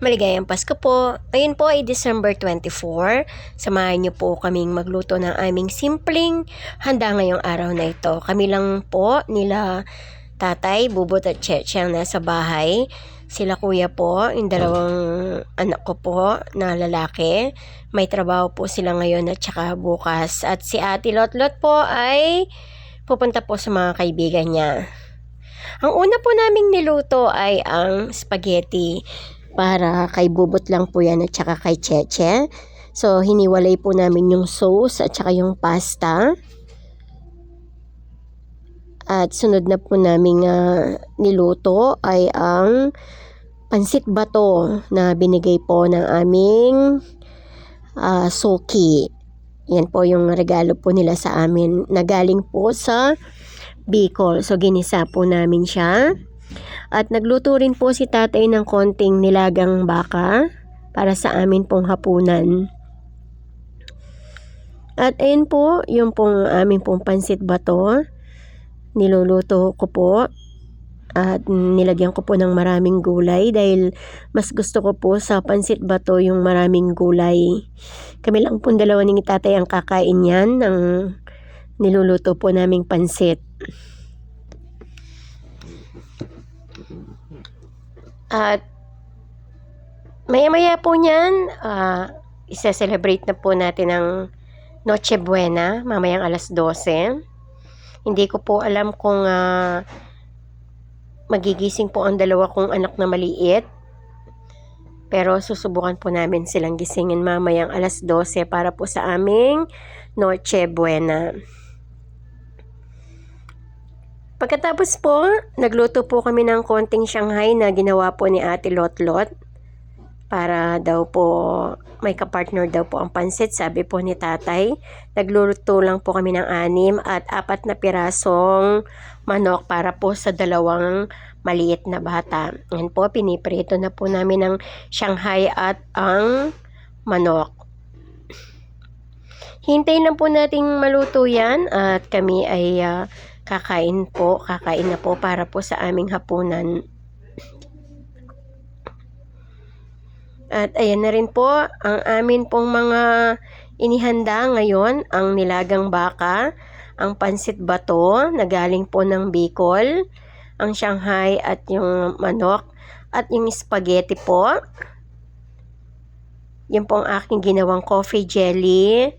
Maligayang Pasko po. Ngayon po ay December 24. Samahan niyo po kaming magluto ng aming simpleng handa ngayong araw na ito. Kami lang po nila tatay, bubot at cheche ang nasa bahay. Sila kuya po, yung dalawang anak ko po na lalaki. May trabaho po sila ngayon at saka bukas. At si ate Lotlot po ay pupunta po sa mga kaibigan niya. Ang una po naming niluto ay ang spaghetti para kay Bubot lang po yan at saka kay Cheche. So, hiniwalay po namin yung sauce at saka yung pasta. At sunod na po namin niluto ay ang pansit bato na binigay po ng aming ah, suki. Yan po yung regalo po nila sa amin na galing po sa Bicol. So, ginisa po namin siya. At nagluto rin po si tatay ng konting nilagang baka para sa amin pong hapunan. At ayun po, yung pong amin pong pansit bato. Niluluto ko po. At nilagyan ko po ng maraming gulay dahil mas gusto ko po sa pansit bato yung maraming gulay. Kami lang po dalawa ni tatay ang kakain yan ng niluluto po naming pansit. At maya-maya po niyan, ah, isa-celebrate na po natin ang Noche Buena, mamayang alas 12. Hindi ko po alam kung ah, magigising po ang dalawa kong anak na maliit. Pero susubukan po namin silang gisingin mamayang alas 12 para po sa aming Noche Buena. Pagkatapos po, nagluto po kami ng konting Shanghai na ginawa po ni Ate Lotlot. Para daw po, may kapartner daw po ang pansit, sabi po ni tatay. Nagluto lang po kami ng anim at apat na pirasong manok para po sa dalawang maliit na bata. Yan po, piniprito na po namin ng Shanghai at ang manok. Hintayin lang po nating maluto yan at kami ay ah, kakain po, kakain na po para po sa aming hapunan. At ayan na rin po ang amin pong mga inihanda ngayon, ang nilagang baka, ang pansit bato na galing po ng Bicol, ang Shanghai at yung manok, at yung spaghetti po. Yan po ang aking ginawang coffee jelly.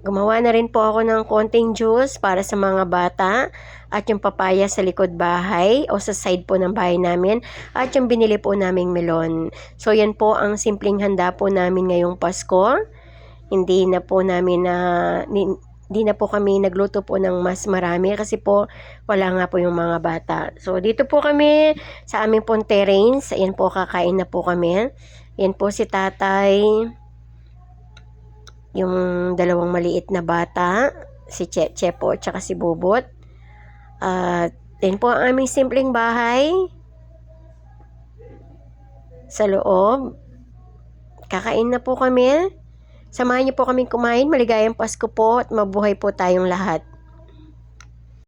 Gumawa na rin po ako ng konting juice para sa mga bata at yung papaya sa likod bahay o sa side po ng bahay namin at yung binili po naming melon. So yan po ang simpleng handa po namin ngayong Pasko. Hindi na po namin na hindi na po kami nagluto po ng mas marami kasi po wala nga po yung mga bata. So dito po kami sa aming pong terrains. Ayan po kakain na po kami. Yan po si tatay yung dalawang maliit na bata, si Cheche po, tsaka si Bubot. At din po ang aming simpleng bahay sa loob. Kakain na po kami. Samahan niyo po kami kumain. Maligayang Pasko po at mabuhay po tayong lahat.